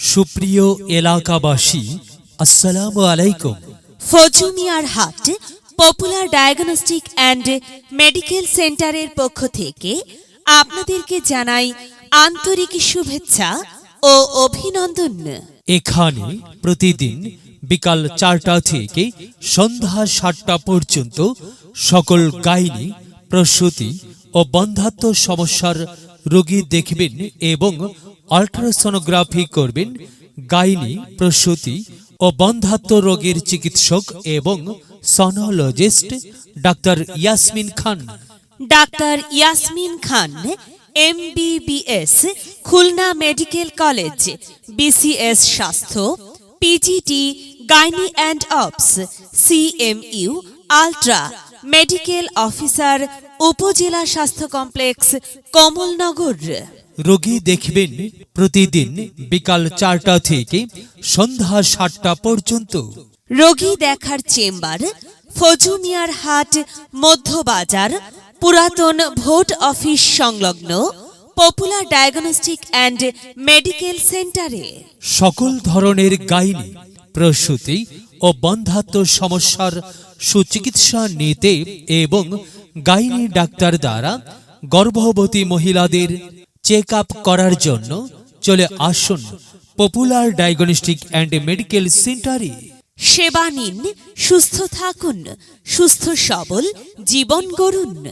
সুপ্রিয় এলাকাবাসী আসসালামু আলাইকুম। ফজুমিয়ার হাট পপুলার ডায়াগনস্টিক অ্যান্ড মেডিকেল সেন্টারের পক্ষ থেকে আপনাদেরকে জানাই আন্তরিক শুভেচ্ছা ও অভিনন্দন। এখানে প্রতিদিন বিকাল চারটা থেকে সন্ধ্যা সাতটা পর্যন্ত সকল গাইনি প্রসূতি ও বন্ধাত্ম সমস্যার রোগী দেখবেন এবং আল্ট্রাসোনোগ্রাফি করবেন গাইনি, প্রসূতি ও বন্ধাত্ম রোগের চিকিৎসক এবং sonologist doctor Yasmin Khan. Doctor Yasmin Khan, MBBS, Khulna medical college, BCS স্বাস্থ্য, PGT, gynae and obs, CMU, ultra, medical officer, upazila স্বাস্থ্য কমপ্লেক্স, কমলনগর। রোগী দেখবেন প্রতিদিন বিকাল চারটা থেকে সন্ধ্যা সাতটা পর্যন্ত। রোগী দেখার চেম্বার ফজুমিয়ার হাট মধ্যবাজার পুরাতন ভোট অফিস সংলগ্ন পপুলার ডায়াগনস্টিক অ্যান্ড মেডিকেল সেন্টারে। সকল ধরনের গাইনি প্রসূতি ও বন্ধাত্ম সমস্যার সুচিকিৎসা নিতে এবং গাইনি ডাক্তার দ্বারা গর্ভবতী মহিলাদের চেক আপ করার জন্য চলে আসুন পপুলার ডায়াগনস্টিক অ্যান্ড মেডিকেল সেন্টারে সেবা নিন, সুস্থ থাকুন, সুস্থ সবল, জীবন গড়ুন।